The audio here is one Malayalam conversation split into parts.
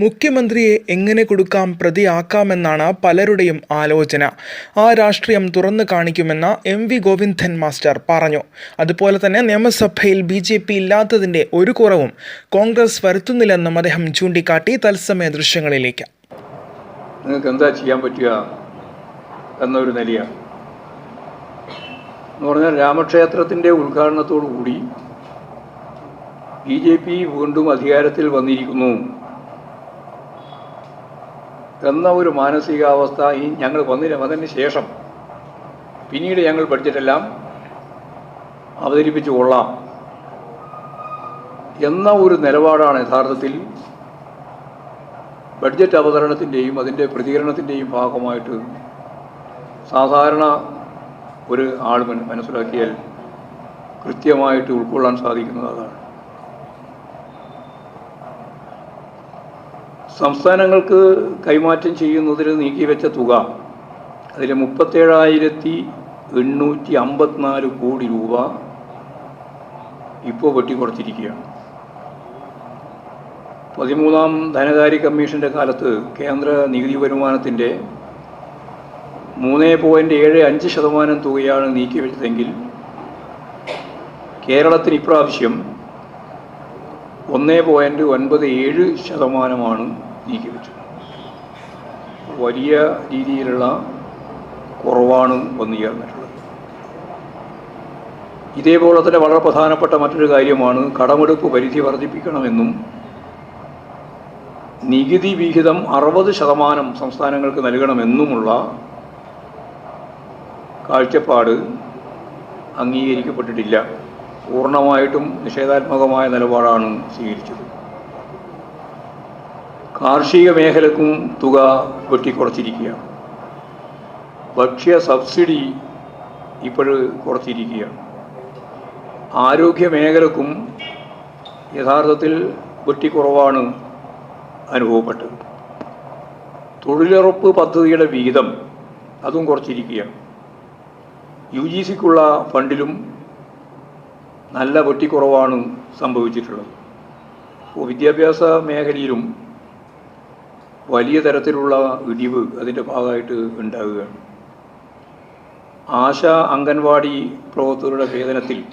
മുഖ്യമന്ത്രിയെ എങ്ങനെ കൊടുക്കാം പ്രതിയാക്കാമെന്നാണ് പലരുടെയും ആലോചന. ആ രാഷ്ട്രീയം തുറന്നു കാണിക്കുമെന്ന് എം വി ഗോവിന്ദൻ മാസ്റ്റർ പറഞ്ഞു. അതുപോലെ തന്നെ നിയമസഭയിൽ ബി ജെ പി ഇല്ലാത്തതിന്റെ ഒരു കുറവും കോൺഗ്രസ് വരുത്തുന്നില്ലെന്നും അദ്ദേഹം ചൂണ്ടിക്കാട്ടി തത്സമയ ദൃശ്യങ്ങളിലേക്ക്. നിങ്ങൾക്ക് എന്താ ചെയ്യാൻ പറ്റുക എന്നൊരു നിലയാണ്. പറഞ്ഞാൽ രാമക്ഷേത്രത്തിന്റെ ഉദ്ഘാടനത്തോടു കൂടി ബി ജെ പി വീണ്ടും അധികാരത്തിൽ വന്നിരിക്കുന്നു. എന്ന ഒരു മാനസികാവസ്ഥ ഈ ഞങ്ങൾ വന്നിന് വന്നതിന് ശേഷം പിന്നീട് ഞങ്ങൾ പഠിച്ചിട്ടെല്ലാം അവതരിപ്പിച്ചു കൊള്ളാം എന്ന ഒരു നിലപാടാണ് യഥാർത്ഥത്തിൽ ബഡ്ജറ്റ് അവതരണത്തിന്റെയും അതിന്റെ പ്രതികരണത്തിന്റെയും ഭാഗമായിട്ട് സാധാരണ ഒരു ആൾ മനസ്സിലാക്കിയാൽ കൃത്യമായിട്ട് ഉൾക്കൊള്ളാൻ സാധിക്കുന്നത് അതാണ് സംസ്ഥാനങ്ങൾക്ക് കൈമാറ്റം ചെയ്യുന്നതിൽ നീക്കിവെച്ച തുക അതിൽ മുപ്പത്തേഴായിരത്തി എണ്ണൂറ്റി അമ്പത്തിനാല് കോടി രൂപ ഇപ്പോൾ വെട്ടിക്കുറച്ചിരിക്കുകയാണ്. പതിമൂന്നാം ധനകാര്യ കമ്മീഷന്റെ കാലത്ത് കേന്ദ്ര നികുതി വരുമാനത്തിന്റെ മൂന്ന് പോയിന്റ് ഏഴ് അഞ്ച് ശതമാനം തുകയാണ് നീക്കിവെച്ചതെങ്കിൽ കേരളത്തിന് ഇപ്രാവശ്യം ഒന്ന് പോയിന്റ് ഒൻപത് ഏഴ് ശതമാനമാണ് നീക്കിവെച്ചത് വലിയ രീതിയിലുള്ള കുറവാണ് വന്നു ചേർന്നിട്ടുള്ളത്. ഇതേപോലെ തന്നെ വളരെ പ്രധാനപ്പെട്ട മറ്റൊരു കാര്യമാണ് കടമെടുപ്പ് പരിധി വർദ്ധിപ്പിക്കണമെന്നും നികുതി വിഹിതം അറുപത് ശതമാനം സംസ്ഥാനങ്ങൾക്ക് നൽകണമെന്നുമുള്ള കാഴ്ചപ്പാട് അംഗീകരിക്കപ്പെട്ടിട്ടില്ല. പൂർണമായിട്ടും നിഷേധാത്മകമായ നിലപാടാണ് സ്വീകരിച്ചത്. കാർഷിക മേഖലക്കും തുക വെട്ടിക്കുറച്ചിരിക്കുകയാണ് ഭക്ഷ്യ സബ്സിഡി ഇപ്പോൾ കുറച്ചിരിക്കുകയാണ് ആരോഗ്യ മേഖലക്കും യഥാർത്ഥത്തിൽ വെട്ടിക്കുറവാണ് അനുഭവപ്പെട്ടത്. തൊഴിലുറപ്പ് പദ്ധതിയുടെ വിഹിതം അതും കുറച്ചിരിക്കുകയാണ് യു ജി സിക്കുള്ള ഫണ്ടിലും നല്ല വെട്ടിക്കുറവാണ് സംഭവിച്ചിട്ടുള്ളത്. വിദ്യാഭ്യാസ മേഖലയിലും വലിയ തരത്തിലുള്ള ഇടിവ് അതിന്റെ ഭാഗമായിട്ട് ഉണ്ടാവുകയാണ്. ആശ അംഗൻവാടി പ്രവർത്തകരുടെ വേതനത്തിൽ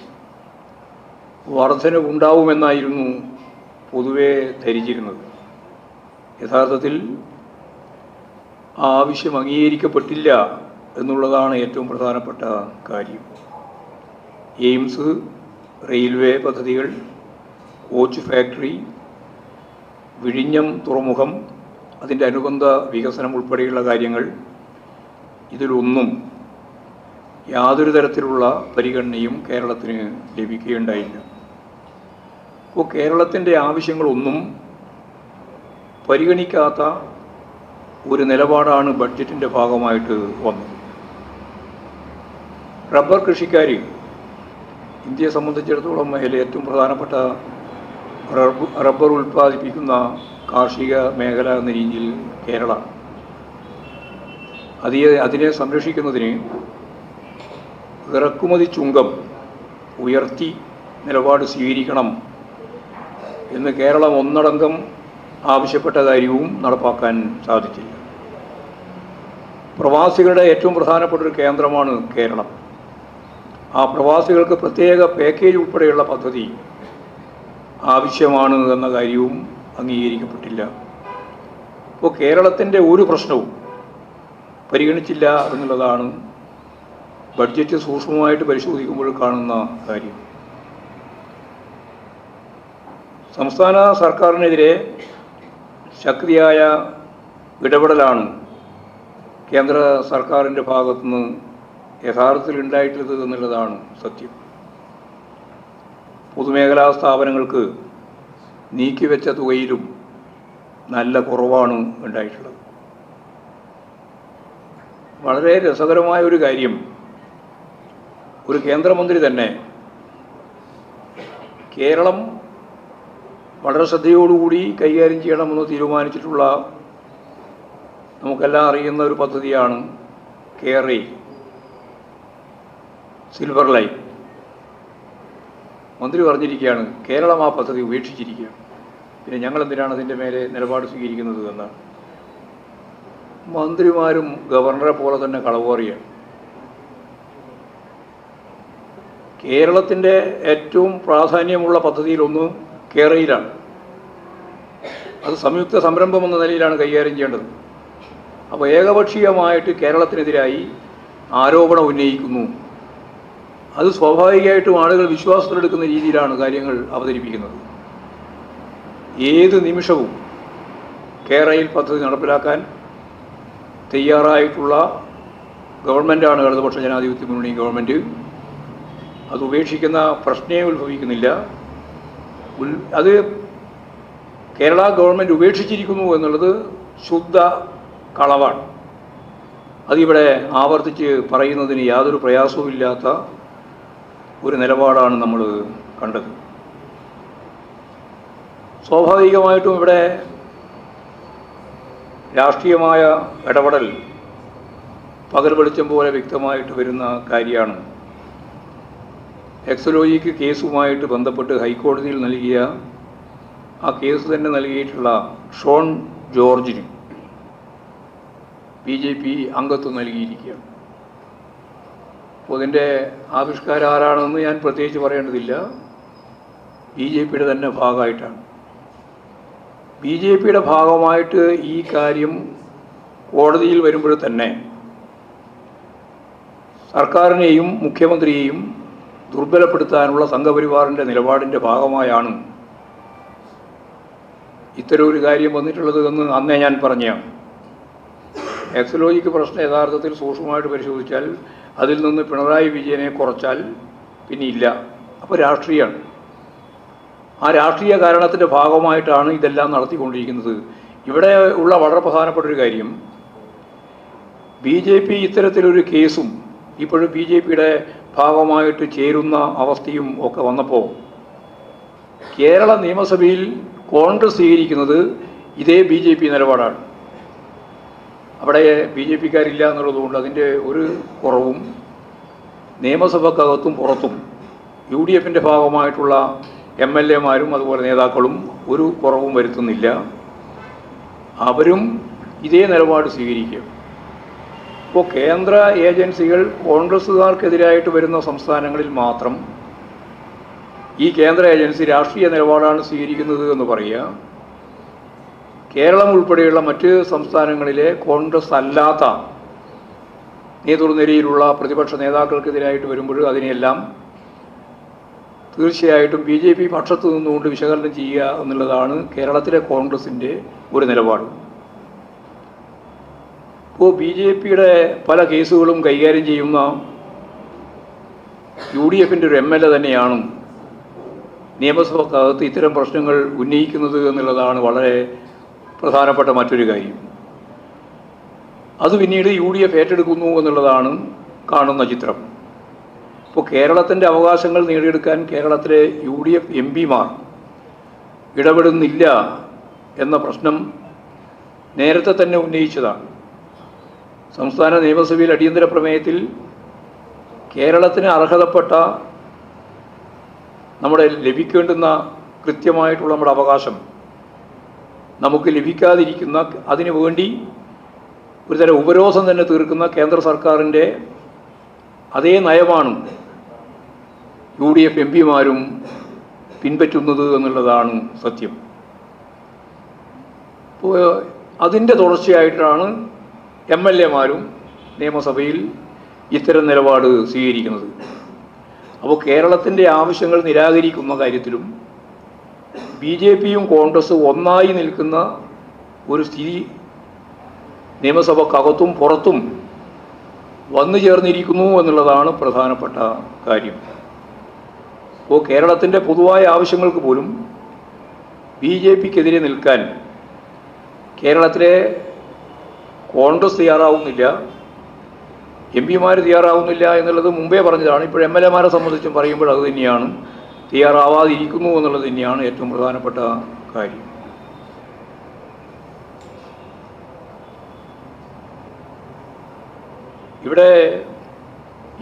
വർധന ഉണ്ടാവുമെന്നായിരുന്നു പൊതുവെ ധരിച്ചിരുന്നത്. യഥാർത്ഥത്തിൽ ആവശ്യം അംഗീകരിക്കപ്പെട്ടില്ല എന്നുള്ളതാണ് ഏറ്റവും പ്രധാനപ്പെട്ട കാര്യം. എയിംസ് റെയിൽവേ പദ്ധതികൾ കോച്ച് ഫാക്ടറി വിഴിഞ്ഞം തുറമുഖം അതിന്റെ അനുബന്ധ വികസനം ഉൾപ്പെടെയുള്ള കാര്യങ്ങൾ ഇതിലൊന്നും യാതൊരു തരത്തിലുള്ള പരിഗണനയും കേരളത്തിന് ലഭിക്കുകയുണ്ടായില്ല. അപ്പോൾ കേരളത്തിന്റെ ആവശ്യങ്ങളൊന്നും പരിഗണിക്കാത്ത ഒരു നിലപാടാണ് ബഡ്ജറ്റിന്റെ ഭാഗമായിട്ട് വന്നത്. റബ്ബർ കൃഷിക്കാർ ഇന്ത്യയെ സംബന്ധിച്ചിടത്തോളം അതിൽ ഏറ്റവും പ്രധാനപ്പെട്ട റബ്ബർ ഉൽപ്പാദിപ്പിക്കുന്ന കാർഷിക മേഖല എന്ന രീതിയിൽ കേരള അതിനെ അതിനെ സംരക്ഷിക്കുന്നതിന് ഇറക്കുമതി ചുങ്കം ഉയർത്തി നിലപാട് സ്വീകരിക്കണം എന്ന് കേരളം ഒന്നടങ്കം ആവശ്യപ്പെട്ട കാര്യവും നടപ്പാക്കാൻ സാധിച്ചില്ല. പ്രവാസികളുടെ ഏറ്റവും പ്രധാനപ്പെട്ട ഒരു കേന്ദ്രമാണ് കേരളം. ആ പ്രവാസികൾക്ക് പ്രത്യേക പാക്കേജ് ഉൾപ്പെടെയുള്ള പദ്ധതി ആവശ്യമാണ് എന്ന കാര്യവും അംഗീകരിക്കപ്പെട്ടില്ല. അപ്പോൾ കേരളത്തിന്റെ ഒരു പ്രശ്നവും പരിഗണിച്ചില്ല എന്നുള്ളതാണ് ബഡ്ജറ്റ് സൂക്ഷ്മമായിട്ട് പരിശോധിക്കുമ്പോൾ കാണുന്ന കാര്യം. സംസ്ഥാന സർക്കാരിനെതിരെ ശക്തിയായ ഇടപെടലാണ് കേന്ദ്ര സർക്കാരിന്റെ ഭാഗത്തുനിന്ന് യഥാർത്ഥത്തിൽ ഉണ്ടായിട്ടുള്ളത് എന്നുള്ളതാണ് സത്യം. പൊതുമേഖലാ സ്ഥാപനങ്ങൾക്ക് നീക്കിവെച്ച തുകയിലും നല്ല കുറവാണ് ഉണ്ടായിട്ടുള്ളത്. വളരെ രസകരമായ ഒരു കാര്യം ഒരു കേന്ദ്രമന്ത്രി തന്നെ കേരളം വളരെ ശ്രദ്ധയോടുകൂടി കൈകാര്യം ചെയ്യണമെന്ന് തീരുമാനിച്ചിട്ടുള്ള നമുക്കെല്ലാം അറിയുന്ന ഒരു പദ്ധതിയാണ് കേറി സിൽവർ ലൈൻ മന്ത്രി പറഞ്ഞിരിക്കുകയാണ് കേരളം ആ പദ്ധതി ഉപേക്ഷിച്ചിരിക്കുകയാണ്. പിന്നെ ഞങ്ങൾ എന്തിനാണ് അതിന്റെ മേലെ നിലപാട് സ്വീകരിക്കുന്നത് എന്നാണ് മന്ത്രിമാരും ഗവർണറെ പോലെ തന്നെ കളവോറിയാണ്. കേരളത്തിന്റെ ഏറ്റവും പ്രാധാന്യമുള്ള പദ്ധതിയിലൊന്ന് കേരളയിലാണ് അത് സംയുക്ത സംരംഭം എന്ന നിലയിലാണ് കൈകാര്യം ചെയ്യേണ്ടത്. അപ്പോൾ ഏകപക്ഷീയമായിട്ട് കേരളത്തിനെതിരായി ആരോപണം ഉന്നയിക്കുന്നു. അത് സ്വാഭാവികമായിട്ടും ആളുകൾ വിശ്വാസത്തിലെടുക്കുന്ന രീതിയിലാണ് കാര്യങ്ങൾ അവതരിപ്പിക്കുന്നത്. ഏത് നിമിഷവും കേരളയിൽ പദ്ധതി നടപ്പിലാക്കാൻ തയ്യാറായിട്ടുള്ള ഗവൺമെന്റാണ് ഇടതുപക്ഷ ജനാധിപത്യ മുന്നണി ഗവൺമെന്റ് അത് ഉപേക്ഷിക്കുന്ന പ്രശ്നേ ഉത്ഭവിക്കുന്നില്ല. അത് കേരള ഗവൺമെന്റ് ഉപേക്ഷിച്ചിരിക്കുന്നു എന്നുള്ളത് ശുദ്ധ കളവാണ്. അതിവിടെ ആവർത്തിച്ച് പറയുന്നതിന് യാതൊരു പ്രയാസവുമില്ലാത്ത ഒരു നിലപാടാണ് നമ്മൾ കണ്ടത്. സ്വാഭാവികമായിട്ടും ഇവിടെ രാഷ്ട്രീയമായ ഇടപെടൽ പകൽ വെളിച്ചം പോലെ വ്യക്തമായിട്ട് വരുന്ന കാര്യമാണ്. എക്സലോജിക്ക് കേസുമായിട്ട് ബന്ധപ്പെട്ട് ഹൈക്കോടതിയിൽ നൽകിയ ആ കേസ് തന്നെ നൽകിയിട്ടുള്ള ഷോൺ ജോർജിന് ബി ജെ പി അംഗത്വം നൽകിയിരിക്കുകയാണ്. അപ്പോൾ ഇതിന്റെ ആവിഷ്കാരം ആരാണെന്ന് ഞാൻ പ്രത്യേകിച്ച് പറയേണ്ടതില്ല. ബി ജെ പിയുടെ തന്നെ ഭാഗമായിട്ടാണ്. ബി ജെ പിയുടെ ഭാഗമായിട്ട് ഈ കാര്യം കോടതിയിൽ വരുമ്പോൾ തന്നെ സർക്കാരിനെയും മുഖ്യമന്ത്രിയെയും ദുർബലപ്പെടുത്താനുള്ള സംഘപരിവാറിന്റെ നിലപാടിന്റെ ഭാഗമായാണ് ഇത്തരം ഒരു കാര്യം വന്നിട്ടുള്ളത് എന്ന് അന്നേ ഞാൻ പറഞ്ഞതാണ് എക്സലോജിക്ക് പ്രശ്നം യഥാർത്ഥത്തിൽ സൂക്ഷ്മമായിട്ട് പരിശോധിച്ചാൽ അതിൽ നിന്ന് പിണറായി വിജയനെ കുറച്ചാൽ പിന്നെ ഇല്ല അപ്പോൾ രാഷ്ട്രീയമാണ് ആ രാഷ്ട്രീയ കാരണത്തിന്റെ ഭാഗമായിട്ടാണ് ഇതെല്ലാം നടത്തിക്കൊണ്ടിരിക്കുന്നത്. ഇവിടെ ഉള്ള വളരെ പ്രധാനപ്പെട്ട ഒരു കാര്യം ബി ജെ പി ഇത്തരത്തിലൊരു കേസും ഇപ്പോഴും ബി ജെ പിയുടെ ഭാഗമായിട്ട് ചേരുന്ന അവസ്ഥയും ഒക്കെ വന്നപ്പോൾ കേരള നിയമസഭയിൽ കോൺഗ്രസ് സ്വീകരിക്കുന്നത് ഇതേ ബി ജെ പി നിലപാടാണ്. അവിടെ ബി ജെ പിക്കാരില്ല എന്നുള്ളതുകൊണ്ട് അതിന്റെ ഒരു കുറവും നിയമസഭക്കകത്തും പുറത്തും യു ഡി എഫിന്റെ ഭാഗമായിട്ടുള്ള എം എൽ എമാരും അതുപോലെ നേതാക്കളും ഒരു കുറവും വരുത്തുന്നില്ല. അവരും ഇതേ നിലപാട് സ്വീകരിക്കും. ഇപ്പോൾ കേന്ദ്ര ഏജൻസികൾ കോൺഗ്രസ്സുകാർക്കെതിരായിട്ട് വരുന്ന സംസ്ഥാനങ്ങളിൽ മാത്രം ഈ കേന്ദ്ര ഏജൻസി രാഷ്ട്രീയ നിലപാടാണ് സ്വീകരിക്കുന്നത് എന്ന് പറയുക. കേരളം ഉൾപ്പെടെയുള്ള മറ്റ് സംസ്ഥാനങ്ങളിലെ കോൺഗ്രസ് അല്ലാത്ത നേതൃനിരയിലുള്ള പ്രതിപക്ഷ നേതാക്കൾക്കെതിരായിട്ട് വരുമ്പോൾ അതിനെയെല്ലാം തീർച്ചയായിട്ടും ബി ജെ പി പക്ഷത്ത് നിന്നുകൊണ്ട് വിശകലനം ചെയ്യുക എന്നുള്ളതാണ് കേരളത്തിലെ കോൺഗ്രസിന്റെ ഒരു നിലപാട്. ഇപ്പോൾ ബി ജെ പിയുടെ പല കേസുകളും കൈകാര്യം ചെയ്യുന്ന യു ഡി എഫിന്റെ ഒരു എം എൽ എ തന്നെയാണ് നിയമസഭക്കകത്ത് ഇത്തരം പ്രശ്നങ്ങൾ ഉന്നയിക്കുന്നത് എന്നുള്ളതാണ് വളരെ പ്രധാനപ്പെട്ട മറ്റൊരു കാര്യം. അത് പിന്നീട് യു ഡി എഫ് ഏറ്റെടുക്കുന്നു എന്നുള്ളതാണ് കാണുന്ന ചിത്രം. ഇപ്പോൾ കേരളത്തിന്റെ അവകാശങ്ങൾ നേടിയെടുക്കാൻ കേരളത്തിലെ യു ഡി എഫ് എം പിമാർ ഇടപെടുന്നില്ല എന്ന പ്രശ്നം നേരത്തെ തന്നെ ഉന്നയിച്ചതാണ്. സംസ്ഥാന നിയമസഭയിൽ അടിയന്തര പ്രമേയത്തിൽ കേരളത്തിന് അർഹതപ്പെട്ട നമ്മുടെ ലഭിക്കേണ്ടുന്ന കൃത്യമായിട്ടുള്ള നമ്മുടെ അവകാശം നമുക്ക് ലഭിക്കാതിരിക്കുന്ന അതിനു വേണ്ടി ഒരുതരം ഉപരോധം തന്നെ തീർക്കുന്ന കേന്ദ്ര സർക്കാരിന്റെ അതേ നയമാണ് യു ഡി എഫ് എം പിമാരും പിൻപറ്റുന്നത് എന്നുള്ളതാണ് സത്യം. അപ്പോൾ അതിന്റെ തുടർച്ചയായിട്ടാണ് എം എൽ എമാരും നിയമസഭയിൽ ഇത്തരം നിലപാട് സ്വീകരിക്കുന്നത്. അപ്പോൾ കേരളത്തിന്റെ ആവശ്യങ്ങൾ നിരാകരിക്കുന്ന കാര്യത്തിലും ബി ജെ പിയും കോൺഗ്രസും ഒന്നായി നിൽക്കുന്ന ഒരു സ്ഥിതി നിയമസഭക്കകത്തും പുറത്തും വന്നു ചേർന്നിരിക്കുന്നു എന്നുള്ളതാണ് പ്രധാനപ്പെട്ട കാര്യം. അപ്പോൾ കേരളത്തിന്റെ പൊതുവായ ആവശ്യങ്ങൾക്ക് പോലും ബി ജെ പിക്കെതിരെ നിൽക്കാൻ കേരളത്തിലെ കോൺഗ്രസ് തയ്യാറാവുന്നില്ല എം പിമാർ തയ്യാറാവുന്നില്ല എന്നുള്ളത് മുമ്പേ പറഞ്ഞതാണ്. ഇപ്പോൾ എം എൽ എമാരെ സംബന്ധിച്ചും പറയുമ്പോൾ അത് തന്നെയാണ്. തയ്യാറാവാതിരിക്കുന്നു എന്നുള്ളത് തന്നെയാണ് ഏറ്റവും പ്രധാനപ്പെട്ട കാര്യം. ഇവിടെ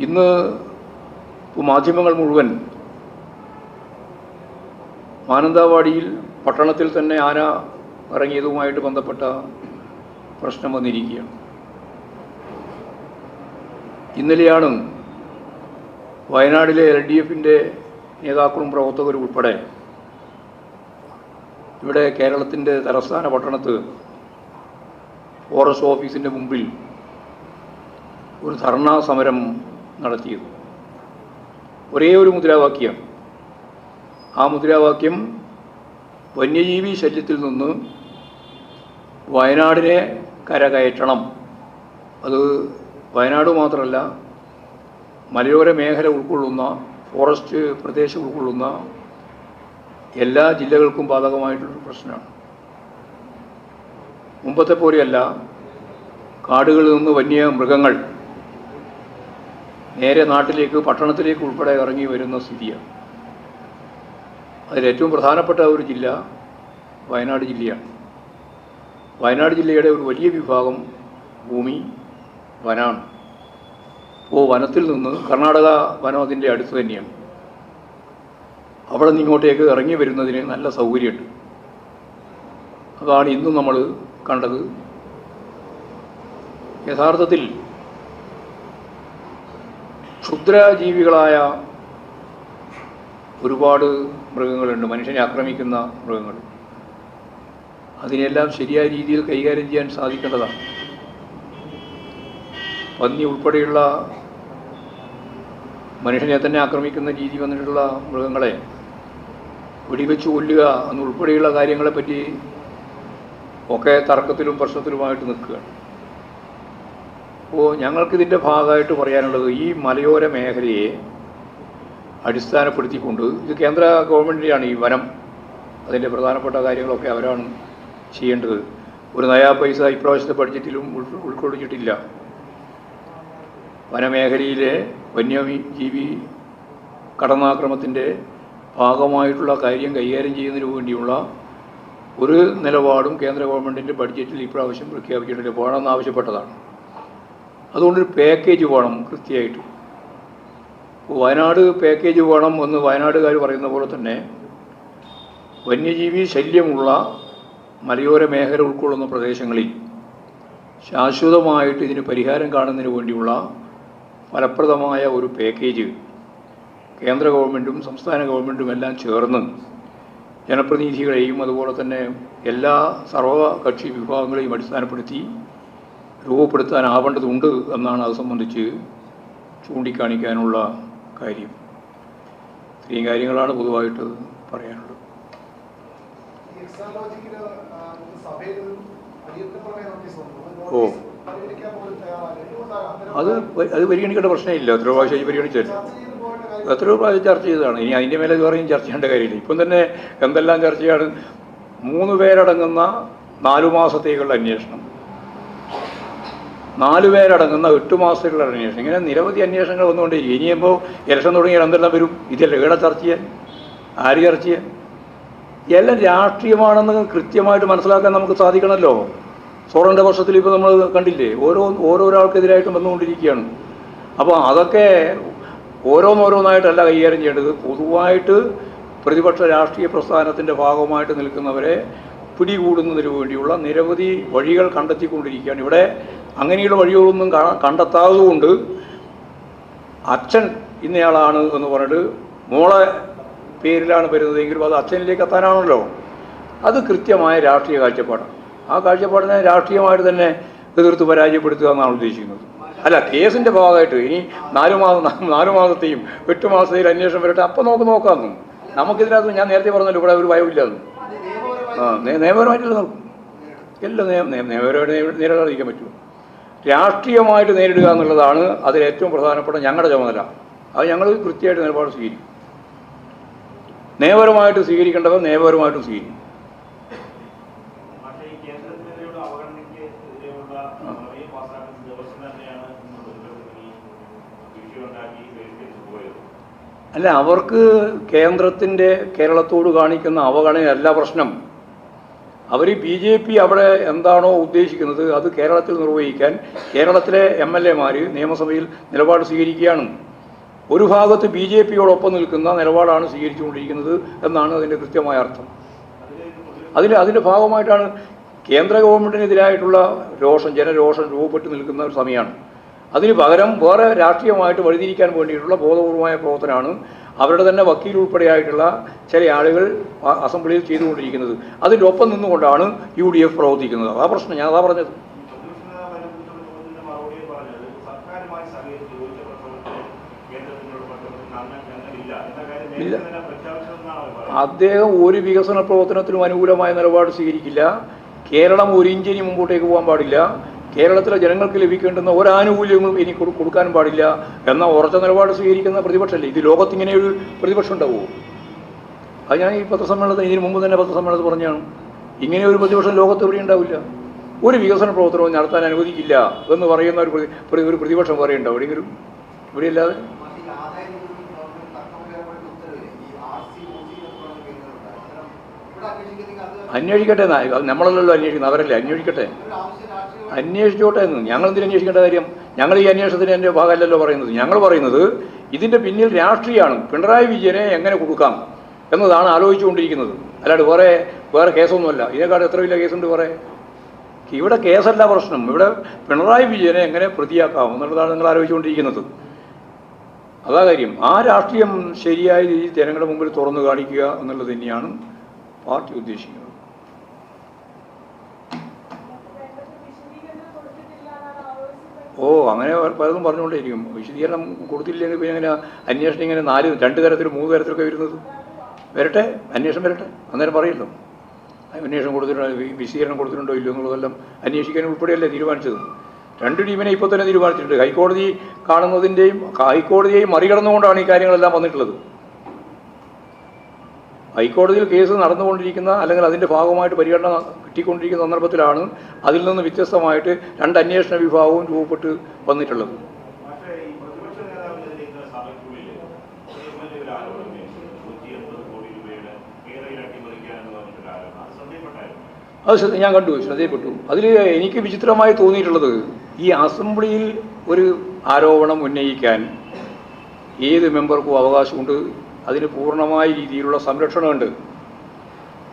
ഇന്ന് മാധ്യമങ്ങൾ മുഴുവൻ മാനന്തവാടിയിൽ പട്ടണത്തിൽ തന്നെ ആന ഇറങ്ങിയതുമായിട്ട് ബന്ധപ്പെട്ട പ്രശ്നം വന്നിരിക്കുകയാണ്. ഇന്നലെയാണ് വയനാടിലെ എൽ ഡി എഫിന്റെ നേതാക്കളും പ്രവർത്തകരും ഉൾപ്പെടെ. ഇവിടെ കേരളത്തിന്റെ തലസ്ഥാന പട്ടണത്ത് ഫോറസ്റ്റ് ഓഫീസിന്റെ മുമ്പിൽ ഒരു ധർണാ സമരം നടത്തിയത്. ഒരേ ഒരു മുദ്രാവാക്യം. ആ മുദ്രാവാക്യം വന്യജീവി ശല്യത്തിൽ നിന്ന് വയനാടിനെ കരകയറ്റണം. അത് വയനാട് മാത്രമല്ല മലയോര മേഖല ഉൾക്കൊള്ളുന്ന ഫോറസ്റ്റ് പ്രദേശം ഉൾക്കൊള്ളുന്ന എല്ലാ ജില്ലകൾക്കും ബാധകമായിട്ടുള്ളൊരു പ്രശ്നമാണ്. മുമ്പത്തെ പോലെയല്ല കാടുകളിൽ നിന്ന് വന്യ മൃഗങ്ങൾ നേരെ നാട്ടിലേക്ക് പട്ടണത്തിലേക്ക് ഉൾപ്പെടെ ഇറങ്ങി വരുന്ന സ്ഥിതിയാണ്. അതിലേറ്റവും പ്രധാനപ്പെട്ട ഒരു ജില്ല വയനാട് ജില്ലയാണ്. വയനാട് ജില്ലയുടെ ഒരു വലിയ വിഭാഗം ഭൂമി വനാണ്. അപ്പോൾ വനത്തിൽ നിന്ന് കർണാടക വനം അതിന്റെ അടുത്ത് തന്നെയാണ്. അവിടെ നിന്ന് ഇങ്ങോട്ടേക്ക് ഇറങ്ങി വരുന്നതിന് നല്ല സൗകര്യമുണ്ട്. അതാണ് ഇന്നും നമ്മൾ കണ്ടത്. യഥാർത്ഥത്തിൽ ക്ഷുദ്രജീവികളായ ഒരുപാട് മൃഗങ്ങളുണ്ട്. മനുഷ്യനെ ആക്രമിക്കുന്ന മൃഗങ്ങൾ. അതിനെല്ലാം ശരിയായ രീതിയിൽ കൈകാര്യം ചെയ്യാൻ സാധിക്കേണ്ടതാണ്. പന്നി ഉൾപ്പെടെയുള്ള മനുഷ്യനെ തന്നെ ആക്രമിക്കുന്ന രീതി വന്നിട്ടുള്ള മൃഗങ്ങളെ വെടിവെച്ച് കൊല്ലുക എന്നുൾപ്പെടെയുള്ള കാര്യങ്ങളെപ്പറ്റി ഒക്കെ തർക്കത്തിലും പ്രശ്നത്തിലുമായിട്ട് നിൽക്കുകയാണ്. അപ്പോൾ ഞങ്ങൾക്കിതിന്റെ ഭാഗമായിട്ട് പറയാനുള്ളത് ഈ മലയോര മേഖലയെ അടിസ്ഥാനപ്പെടുത്തിക്കൊണ്ട് ഇത് കേന്ദ്ര ഗവൺമെന്റിന്റെയാണ് ഈ വനം അതിന്റെ പ്രധാനപ്പെട്ട കാര്യങ്ങളൊക്കെ അവരാണ് ചെയ്യേണ്ടത്. ഒരു നയാ പൈസ ഇപ്രാവശ്യത്തെ ബഡ്ജറ്റിലും ഉൾ- ഉൾക്കൊള്ളിച്ചിട്ടില്ല. വനമേഖലയിലെ വന്യജീവി കടന്നാക്രമത്തിന്റെ ഭാഗമായിട്ടുള്ള കാര്യം കൈകാര്യം ചെയ്യുന്നതിന് വേണ്ടിയുള്ള ഒരു നിലപാടും കേന്ദ്ര ഗവൺമെന്റിന്റെ ബഡ്ജറ്റിൽ ഇപ്രാവശ്യം പ്രഖ്യാപിച്ചിട്ടില്ല പോകണമെന്ന് ആവശ്യപ്പെട്ടതാണ്. അതുകൊണ്ടൊരു പാക്കേജ് വേണം കൃത്യമായിട്ട്. വയനാട് പാക്കേജ് വേണം എന്ന് വയനാടുകാർ പറയുന്ന പോലെ തന്നെ വന്യജീവി ശല്യമുള്ള മലയോര മേഖല ഉൾക്കൊള്ളുന്ന പ്രദേശങ്ങളിൽ ശാശ്വതമായിട്ട് ഇതിന് പരിഹാരം കാണുന്നതിന് വേണ്ടിയുള്ള ഫലപ്രദമായ ഒരു പാക്കേജ് കേന്ദ്ര ഗവൺമെന്റും സംസ്ഥാന ഗവൺമെന്റും എല്ലാം ചേർന്ന് ജനപ്രതിനിധികളെയും അതുപോലെ തന്നെ എല്ലാ സർവകക്ഷി വിഭാഗങ്ങളെയും അടിസ്ഥാനപ്പെടുത്തി രൂപപ്പെടുത്താനാവേണ്ടതുണ്ട് എന്നാണ് അത് സംബന്ധിച്ച് ചൂണ്ടിക്കാണിക്കാനുള്ള കാര്യം. ഇത്രയും കാര്യങ്ങളാണ് പൊതുവായിട്ട് പറയാനുള്ളത്. ഓ. അത് അത് പരിഗണിക്കേണ്ട പ്രശ്നമില്ല. എത്ര പ്രാവശ്യം പരിഗണിച്ചത് ചർച്ച എത്ര പ്രാവശ്യം ചർച്ച ചെയ്തതാണ്. ഇനി അതിന്റെ മേലെ പറയും ചർച്ച ചെയ്യേണ്ട കാര്യമില്ല. ഇപ്പം തന്നെ എന്തെല്ലാം ചർച്ചയാണ് മൂന്ന് പേരടങ്ങുന്ന നാലു മാസത്തേക്കുള്ള അന്വേഷണം. നാലു പേരടങ്ങുന്ന എട്ട് മാസത്തേക്കുള്ള അന്വേഷണം. ഇങ്ങനെ നിരവധി അന്വേഷണങ്ങൾ വന്നുകൊണ്ടിരിക്കും ഇനിയിപ്പോൾ ഇലക്ഷൻ തുടങ്ങിയാൽ എന്തെല്ലാം വരും? ഇതല്ല ഇവിടെ ചർച്ച ചെയ്യാൻ? ആര് ചർച്ച ചെയ്യാൻ? എല്ലാം രാഷ്ട്രീയമാണെന്ന് കൃത്യമായിട്ട് മനസ്സിലാക്കാൻ നമുക്ക് സാധിക്കണമല്ലോ. സോറന്റെ വർഷത്തിൽ ഇപ്പോൾ നമ്മൾ കണ്ടില്ലേ? ഓരോ ഓരോരാൾക്കെതിരായിട്ടും വന്നുകൊണ്ടിരിക്കുകയാണ്. അപ്പോൾ അതൊക്കെ ഓരോന്നോരോന്നായിട്ടല്ല കൈകാര്യം ചെയ്യേണ്ടത്. പൊതുവായിട്ട് പ്രതിപക്ഷ രാഷ്ട്രീയ പ്രസ്ഥാനത്തിന്റെ ഭാഗമായിട്ട് നിൽക്കുന്നവരെ പിടികൂടുന്നതിന് വേണ്ടിയുള്ള നിരവധി വഴികൾ കണ്ടെത്തിക്കൊണ്ടിരിക്കുകയാണ്. ഇവിടെ അങ്ങനെയുള്ള വഴികളൊന്നും കണ്ടെത്താത്തതുകൊണ്ട് അച്ഛൻ ഇന്നയാളാണ് എന്ന് പറഞ്ഞിട്ട് മോളെ പേരിലാണ് വരുന്നതെങ്കിലും അത് അച്ഛനിലേക്ക് എത്താനാണല്ലോ. അത് കൃത്യമായ രാഷ്ട്രീയ കാഴ്ചപ്പാടാണ്. ആ കാഴ്ചപ്പാടിനെ രാഷ്ട്രീയമായിട്ട് തന്നെ എതിർത്ത് പരാജയപ്പെടുത്തുക എന്നാണ് ഉദ്ദേശിക്കുന്നത്. അല്ല കേസിന്റെ ഭാഗമായിട്ട് ഇനി നാല് മാസം നാല് മാസത്തെയും എട്ട് മാസത്തെയും അന്വേഷണം വരട്ടെ. അപ്പം നോക്ക് നോക്കാമെന്നും. നമുക്കിതിനകത്ത് ഞാൻ നേരത്തെ പറഞ്ഞല്ലോ ഇവിടെ ഒരു ഭയമില്ലെന്ന് ആ നിയമപരമായിട്ടുള്ള നോക്കും. എല്ലാം നിയമ നിയമ- നിയമപരമായിട്ട് നേരി- നേരിടാതിരിക്കാൻ പറ്റുമോ? രാഷ്ട്രീയമായിട്ട് നേരിടുക എന്നുള്ളതാണ് അതിൽ ഏറ്റവും പ്രധാനപ്പെട്ട ഞങ്ങളുടെ ചുമതല. അത് ഞങ്ങൾ കൃത്യമായിട്ട് നിലപാട് സ്വീകരിക്കും. നിയമപരമായിട്ട് സ്വീകരിക്കേണ്ടവർ നിയമപരമായിട്ടും സ്വീകരിക്കും പക്ഷേ ഈ കേന്ദ്രത്തിനെതിരെയുള്ള അവഗണനയ്ക്ക് എതിരെയുള്ള പ്രമേയം പാസ്സാക്കുന്ന ദിവസം തന്നെയാണ് ഇന്ന് പ്രതിപക്ഷം ഈ വിഷയമുണ്ടാക്കി ബഹിഷ്കരിച്ചു പോയത് അല്ല അവർക്ക് കേന്ദ്രത്തിന്റെ കേരളത്തോട് കാണിക്കുന്ന അവഗണനയല്ല പ്രശ്നം. അവർ ബി ജെ പി അവിടെ എന്താണോ ഉദ്ദേശിക്കുന്നത് അത് കേരളത്തിൽ നിർവഹിക്കാൻ കേരളത്തിലെ എം എൽ എമാർ നിയമസഭയിൽ നിലപാട് സ്വീകരിക്കുകയാണ്. ഒരു ഭാഗത്ത് ബി ജെ പിയോടൊപ്പം നിൽക്കുന്ന നിലപാടാണ് സ്വീകരിച്ചുകൊണ്ടിരിക്കുന്നത് എന്നാണ് അതിന്റെ കൃത്യമായ അർത്ഥം. അതിൽ അതിന്റെ ഭാഗമായിട്ടാണ് കേന്ദ്ര ഗവൺമെന്റിനെതിരായിട്ടുള്ള രോഷം ജനരോഷം രൂപപ്പെട്ട് നിൽക്കുന്ന ഒരു സമയമാണ്. അതിന് പകരം വേറെ രാഷ്ട്രീയമായിട്ട് വഴിതിരിക്കാൻ വേണ്ടിയിട്ടുള്ള ബോധപൂർവമായ പ്രവർത്തനമാണ് അവരുടെ തന്നെ വക്കീൽ ഉൾപ്പെടെയായിട്ടുള്ള ചില ആളുകൾ അസംബ്ലിയിൽ ചെയ്തുകൊണ്ടിരിക്കുന്നത്. അതിന്റെ ഒപ്പം നിന്നുകൊണ്ടാണ് യു ഡി എഫ് പ്രവർത്തിക്കുന്നത്. അതാ പ്രശ്നം. ഞാൻ അതാ പറഞ്ഞത്. ഇല്ല. അദ്ദേഹം ഒരു വികസന പ്രവർത്തനത്തിനും അനുകൂലമായ നിലപാട് സ്വീകരിക്കില്ല. കേരളം ഒരു ഇഞ്ചിനി മുമ്പോട്ടേക്ക് പോകാൻ പാടില്ല. കേരളത്തിലെ ജനങ്ങൾക്ക് ലഭിക്കേണ്ടുന്ന ഒരാനുകൂല്യങ്ങളും ഇനി കൊടുക്കാൻ പാടില്ല എന്ന ഉറച്ച നിലപാട് സ്വീകരിക്കുന്ന പ്രതിപക്ഷമല്ലേ ഇത് ലോകത്തിങ്ങനെ ഒരു പ്രതിപക്ഷം ഉണ്ടാവുമോ അത് ഞാൻ ഈ പത്രസമ്മേളനത്തിൽ ഇതിന് മുമ്പ് തന്നെ പത്രസമ്മേളനത്തിൽ പറഞ്ഞാണ്. ഇങ്ങനെ ഒരു പ്രതിപക്ഷം ലോകത്ത് എവിടെ ഉണ്ടാവില്ല. ഒരു വികസന പ്രവർത്തനവും നടത്താൻ അനുവദിക്കില്ല എന്ന് പറയുന്ന ഒരു ഒരു പ്രതിപക്ഷം പറയുന്നുണ്ടോ എവിടെയെങ്കിലും? ഇവിടെയല്ലാതെ? അന്വേഷിക്കട്ടെ. നമ്മളല്ലല്ലോ അന്വേഷിക്കുന്നത്. അവരല്ലേ അന്വേഷിക്കട്ടെ? അന്വേഷിച്ചോട്ടെ എന്ന്. ഞങ്ങൾ എന്തിനു അന്വേഷിക്കേണ്ട കാര്യം? ഞങ്ങൾ ഈ അന്വേഷണത്തിന് എന്റെ ഭാഗമല്ലല്ലോ പറയുന്നത്. ഞങ്ങൾ പറയുന്നത് ഇതിന്റെ പിന്നിൽ രാഷ്ട്രീയമാണ്. പിണറായി വിജയനെ എങ്ങനെ കൊടുക്കാം എന്നതാണ് ആലോചിച്ചുകൊണ്ടിരിക്കുന്നത്. അല്ലാണ്ട് വേറെ വേറെ കേസൊന്നുമല്ല. ഇതിനേക്കാൾ എത്ര വലിയ കേസുണ്ട് വേറെ? ഇവിടെ കേസല്ല പ്രശ്നം. ഇവിടെ പിണറായി വിജയനെ എങ്ങനെ പ്രതിയാക്കാം എന്നുള്ളതാണ് നിങ്ങൾ ആലോചിച്ചുകൊണ്ടിരിക്കുന്നത്. അതാ കാര്യം. ആ രാഷ്ട്രീയം ശരിയായ രീതിയിൽ ജനങ്ങളുടെ മുമ്പിൽ തുറന്നു കാണിക്കുക എന്നുള്ളത് തന്നെയാണ് പാർട്ടി ഉദ്ദേശിക്കുന്നത്. ഓ അങ്ങനെ പലതും പറഞ്ഞുകൊണ്ടേയിരിക്കും. വിശദീകരണം കൊടുത്തില്ലെങ്കിൽ പിന്നെ അങ്ങനെ അന്വേഷണം ഇങ്ങനെ നാല് രണ്ട് തരത്തിൽ മൂന്ന് തരത്തിലൊക്കെ വരുന്നത്? വരട്ടെ? അന്വേഷണം വരട്ടെ? അന്നേരം പറയല്ലോ. അന്വേഷണം കൊടുത്തിട്ടുണ്ടോ? വിശദീകരണം കൊടുത്തിട്ടുണ്ടോ ഇല്ലയോ എന്നുള്ളതെല്ലാം അന്വേഷിക്കാൻ ഉൾപ്പെടെയല്ലേ തീരുമാനിച്ചത്. രണ്ട് ടീമിനെ ഇപ്പോൾ തന്നെ തീരുമാനിച്ചിട്ടുണ്ട്. ഹൈക്കോടതി കാണുന്നതിന്റെയും ഹൈക്കോടതിയെയും മറികടന്നുകൊണ്ടാണ് ഈ കാര്യങ്ങളെല്ലാം വന്നിട്ടുള്ളത്. ഹൈക്കോടതിയിൽ കേസ് നടന്നുകൊണ്ടിരിക്കുന്ന അല്ലെങ്കിൽ അതിന്റെ ഭാഗമായിട്ട് പരിഗണന കിട്ടിക്കൊണ്ടിരിക്കുന്ന സന്ദർഭത്തിലാണ് അതിൽ നിന്ന് വ്യത്യസ്തമായിട്ട് രണ്ട് അന്വേഷണ വിഭാഗവും രൂപപ്പെട്ട് വന്നിട്ടുള്ളത്. അത് ഞാൻ കണ്ടു ശ്രദ്ധയപ്പെട്ടു അതിൽ എനിക്ക് വിചിത്രമായി തോന്നിയിട്ടുള്ളത് ഈ അസംബ്ലിയിൽ ഒരു ആരോപണം ഉന്നയിക്കാൻ ഏത് മെമ്പർക്കും അവകാശമുണ്ട് അതിന് പൂർണമായ രീതിയിലുള്ള സംരക്ഷണമുണ്ട്.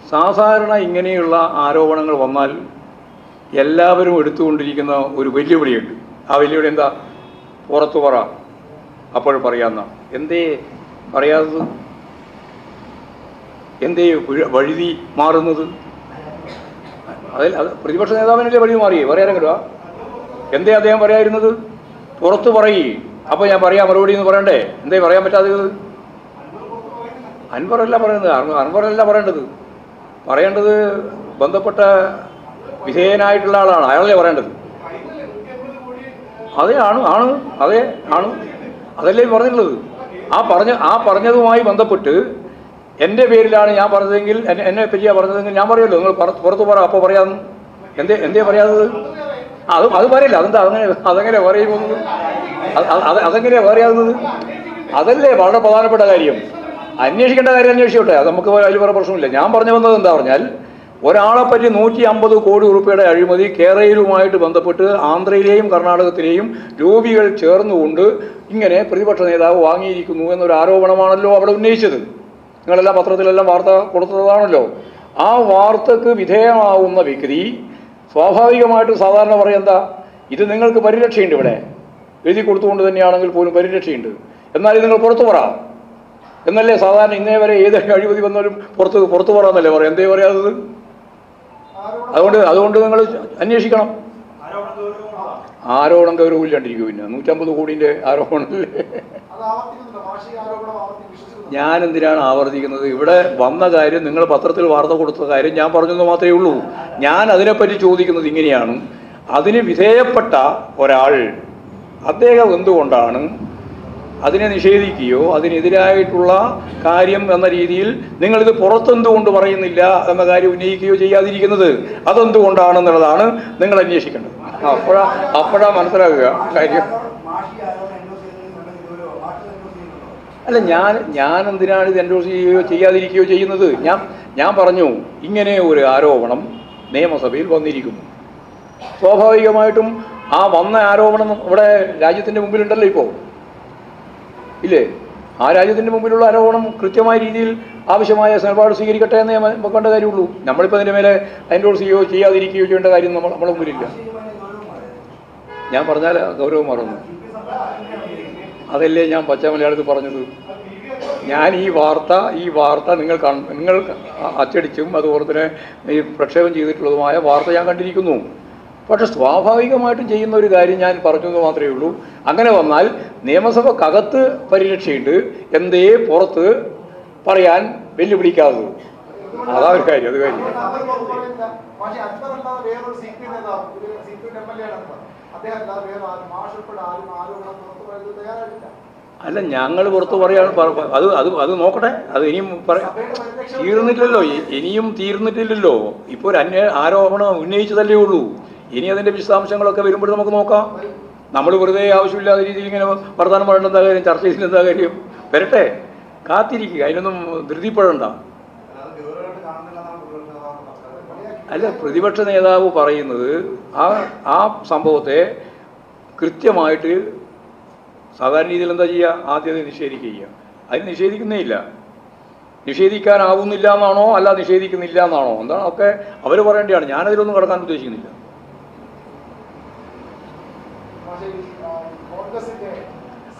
സാധാരണ ഇങ്ങനെയുള്ള ആരോപണങ്ങൾ വന്നാൽ എല്ലാവരും എടുത്തുകൊണ്ടിരിക്കുന്ന ഒരു വെല്ലുവിളിയുണ്ട്. ആ വെല്ലുവിളി എന്താ? പുറത്തു പറ. അപ്പോൾ പറയാന്ന. എന്തേ പറയാത്തത്? എന്തേ വഴുതി മാറുന്നത്? അതിൽ അത് പ്രതിപക്ഷ നേതാവിനല്ലേ വഴി മാറിയേ? കിട്ടുക എന്തേ അദ്ദേഹം പറയായിരുന്നത് പുറത്തു പറയേ അപ്പോൾ ഞാൻ പറയാം മറുപടി എന്ന് പറയണ്ടേ? എന്തേ പറയാൻ പറ്റാത്തത്? അൻവറല്ല പറയുന്നത് അൻവ- അൻവറല്ല പറയേണ്ടത്. പറയേണ്ടത് ബന്ധപ്പെട്ട വിധേയനായിട്ടുള്ള ആളാണ്. അയാളല്ലേ പറയേണ്ടത്. അതെ ആണ് ആണ് അതെ ആണ്. അതല്ലേ പറഞ്ഞിട്ടുള്ളത്. ആ പറഞ്ഞ ആ പറഞ്ഞതുമായി ബന്ധപ്പെട്ട് എന്റെ പേരിലാണ് ഞാൻ പറഞ്ഞതെങ്കിൽ എന്നെ എന്നെ പറ്റിയാണ് പറഞ്ഞതെങ്കിൽ ഞാൻ പറയുമല്ലോ. നിങ്ങൾ പുറ- പുറത്ത് പറ അപ്പോൾ പറയാമെന്ന് എന്തേ എന്തേ പറയാത്തത്? അത് അത് പറയില്ല. അതെന്താ അതങ്ങനെ അതെങ്ങനെ പറയുന്നത് അതെങ്ങനെയാണ് അത് പറയാവുന്നത് അതല്ലേ വളരെ പ്രധാനപ്പെട്ട കാര്യം. അന്വേഷിക്കേണ്ട കാര്യം അന്വേഷിച്ചോട്ടെ അത് നമുക്ക് അതിൽ വേറെ പ്രശ്നമില്ല. ഞാൻ പറഞ്ഞു വന്നത് എന്താ പറഞ്ഞാൽ ഒരാളെ പറ്റി നൂറ്റി അമ്പത് കോടി രൂപയുടെ അഴിമതി കേരളയിലുമായിട്ട് ബന്ധപ്പെട്ട് ആന്ധ്രയിലെയും കർണാടകത്തിലെയും രൂപികൾ ചേർന്നുകൊണ്ട് ഇങ്ങനെ പ്രതിപക്ഷ നേതാവ് വാങ്ങിയിരിക്കുന്നു എന്നൊരു ആരോപണമാണല്ലോ അവിടെ ഉന്നയിച്ചത്. നിങ്ങളെല്ലാം പത്രത്തിലെല്ലാം വാർത്ത കൊടുത്തതാണല്ലോ. ആ വാർത്തക്ക് വിധേയമാവുന്ന വ്യക്തി സ്വാഭാവികമായിട്ട് സാധാരണ പറയെന്താ ഇത് നിങ്ങൾക്ക് പരിരക്ഷയുണ്ട് ഇവിടെ. എഴുതി കൊടുത്തുകൊണ്ട് തന്നെയാണെങ്കിൽ പോലും പരിരക്ഷയുണ്ട്. എന്നാൽ ഇത് നിങ്ങൾ പുറത്തു പറ. എന്നല്ലേ സാധാരണ ഇന്നേ വരെ ഏത് അഴിമതി വന്നാലും പുറത്ത് പുറത്തു പറയാന്നല്ലേ പറയാം എന്തേ പറയാത്തത്? അതുകൊണ്ട് അതുകൊണ്ട് നിങ്ങൾ അന്വേഷിക്കണം. ആരോപണം ഗൗരവമില്ലാണ്ടിരിക്കും പിന്നെ. നൂറ്റമ്പത് കോടിന്റെ ആരോപണമല്ലേ? ഞാൻ എന്തിനാണ് ആവർത്തിക്കുന്നത്? ഇവിടെ വന്ന കാര്യം നിങ്ങൾ പത്രത്തിൽ വാർത്ത കൊടുത്ത കാര്യം ഞാൻ പറഞ്ഞെന്ന് മാത്രമേ ഉള്ളൂ. ഞാൻ അതിനെപ്പറ്റി ചോദിക്കുന്നത് ഇങ്ങനെയാണ്. അതിന് വിധേയപ്പെട്ട ഒരാൾ അദ്ദേഹം എന്തുകൊണ്ടാണ് അതിനെ നിഷേധിക്കുകയോ അതിനെതിരായിട്ടുള്ള കാര്യം എന്ന രീതിയിൽ നിങ്ങളിത് പുറത്തെന്തുകൊണ്ട് പറയുന്നില്ല എന്ന കാര്യം ഉന്നയിക്കുകയോ ചെയ്യാതിരിക്കുന്നത് അതെന്തുകൊണ്ടാണെന്നുള്ളതാണ് നിങ്ങൾ അന്വേഷിക്കേണ്ടത്. അപ്പോഴാ അപ്പോഴാ മനസ്സിലാക്കുക. കാര്യം അല്ല ഞാൻ ഞാൻ എന്തിനാണ് ഇത് എൻഡോസ് ചെയ്യുകയോ ചെയ്യാതിരിക്കുകയോ ചെയ്യുന്നത്? ഞാൻ ഞാൻ പറഞ്ഞു ഇങ്ങനെ ഒരു ആരോപണം നിയമസഭയിൽ വന്നിരിക്കുന്നു. സ്വാഭാവികമായിട്ടും ആ വന്ന ആരോപണം ഇവിടെ രാജ്യത്തിന്റെ മുമ്പിലുണ്ടല്ലോ ഇപ്പോൾ ഇല്ലേ? ആ രാജ്യത്തിന്റെ മുമ്പിലുള്ള ആരോപണം കൃത്യമായ രീതിയിൽ ആവശ്യമായ നിലപാട് സ്വീകരിക്കട്ടെ എന്ന് വെക്കേണ്ട കാര്യമുള്ളൂ. നമ്മളിപ്പോൾ അതിന്റെ മേലെ അതിന്റെ ചെയ്യുകയോ ചെയ്യാതിരിക്കുകയോ ചെയ്യേണ്ട കാര്യം നമ്മൾ നമ്മളെ മുമ്പിലില്ല. ഞാൻ പറഞ്ഞാൽ ഗൗരവം മറന്നു. അതല്ലേ ഞാൻ പച്ച മലയാളത്തിൽ പറഞ്ഞത്? ഞാൻ ഈ വാർത്ത ഈ വാർത്ത നിങ്ങൾ നിങ്ങൾ അച്ചടിച്ചും അതുപോലെ തന്നെ ഈ പ്രക്ഷേപം ചെയ്തിട്ടുള്ളതുമായ വാർത്ത ഞാൻ കണ്ടിരിക്കുന്നു. പക്ഷെ സ്വാഭാവികമായിട്ടും ചെയ്യുന്ന ഒരു കാര്യം ഞാൻ പറഞ്ഞു എന്ന് മാത്രമേ ഉള്ളൂ. അങ്ങനെ വന്നാൽ നിയമസഭക്കകത്ത് പരിരക്ഷയുണ്ട്. എന്തേ പുറത്ത് പറയാൻ വെല്ലുവിളിക്കാത്തത്. അതാ ഒരു കാര്യം അത് കാര്യം. അല്ല ഞങ്ങൾ പുറത്ത് പറയാൻ അത് അത് അത് നോക്കട്ടെ. അത് ഇനിയും പറയാം തീർന്നിട്ടില്ലല്ലോ. ഇനിയും തീർന്നിട്ടില്ലല്ലോ. ഇപ്പോൾ ഒരു അന്വേ ആരോപണം ഉന്നയിച്ചതല്ലേ ഉള്ളൂ. ഇനി അതിന്റെ വിശദാംശങ്ങളൊക്കെ വരുമ്പോൾ നമുക്ക് നോക്കാം. നമ്മൾ വെറുതെ ആവശ്യമില്ലാത്ത രീതിയിൽ ഇങ്ങനെ വർത്തമാനം പറയേണ്ട എന്താ കാര്യം ചർച്ച ചെയ്യുന്ന എന്താ കാര്യം? വരട്ടെ. കാത്തിരിക്കുക. അതിനൊന്നും ധൃതിപ്പെടണ്ട. അല്ല പ്രതിപക്ഷ നേതാവ് പറയുന്നത് ആ ആ സംഭവത്തെ കൃത്യമായിട്ട് സാധാരണ രീതിയിൽ എന്താ ചെയ്യുക? ആദ്യം നിഷേധിക്കുക അതിന് നിഷേധിക്കുന്നേ ഇല്ല നിഷേധിക്കാനാവുന്നില്ല എന്നാണോ അല്ല നിഷേധിക്കുന്നില്ല എന്നാണോ എന്താണ്? ഒക്കെ അവർ പറയേണ്ടതാണ്. ഞാനതിലൊന്നും കടക്കാൻ ഉദ്ദേശിക്കുന്നില്ല പക്ഷേ ഈ, ആ, കോൺഗ്രസിന്റെ ആരെ കോൺഗ്രസിന്റെ സിറ്റിംഗ് എം പിമാരെല്ലാം മത്സരിക്കുമെന്ന് പറഞ്ഞു സി പി എമ്മിന്റെ ഏക സിറ്റിംഗ് എം പി വീണ്ടും മത്സരിക്കും സി എം പി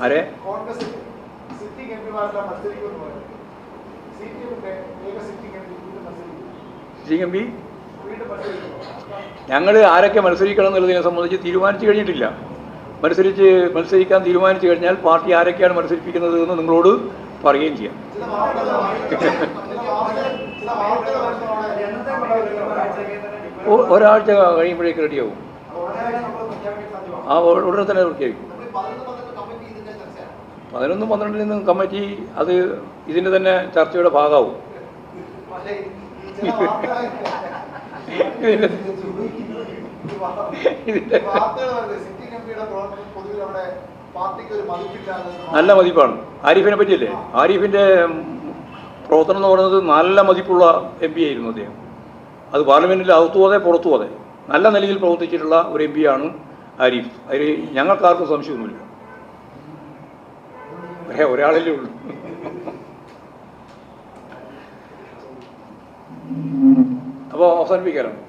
വീണ്ടും മത്സരിക്കും. ഞങ്ങൾ ആരൊക്കെ മത്സരിക്കണം എന്നുള്ളതിനെ സംബന്ധിച്ച് തീരുമാനിച്ചു കഴിഞ്ഞിട്ടില്ല. മത്സരിച്ച് മത്സരിക്കാൻ തീരുമാനിച്ചു കഴിഞ്ഞാൽ പാർട്ടി ആരൊക്കെയാണ് മത്സരിപ്പിക്കുന്നത് എന്ന് നിങ്ങളോട് പറയുകയും ചെയ്യാം. ഒരാഴ്ച കഴിയുമ്പോഴേക്ക് റെഡിയാവും. ആ ഉടനെ തന്നെ പ്രഖ്യാപിക്കും പതിനൊന്ന് പന്ത്രണ്ടിൽ നിന്ന് കമ്മിറ്റി അത് ഇതിന്റെ തന്നെ ചർച്ചയുടെ ഭാഗമാവും. നല്ല മതിപ്പാണ്. ആരിഫിനെ പറ്റിയല്ലേ? ആരിഫിന്റെ ഉം, പ്രവർത്തനം എന്ന് പറയുന്നത് നല്ല മതിപ്പുള്ള എം പി ആയിരുന്നു അദ്ദേഹം. അത് പാർലമെന്റിൽ അകത്തു പോതെ പുറത്തു പോതെ നല്ല നിലയിൽ പ്രവർത്തിച്ചിട്ടുള്ള ഒരു എം പിയാണ് ആരിഫ്. അതിൽ ഞങ്ങൾക്കാർക്കും സംശയമൊന്നുമില്ല. ഒരേ ഒരാളല്ലേ ഉള്ളൂ. അപ്പോൾ അവസാനിപ്പിക്കാനാണ്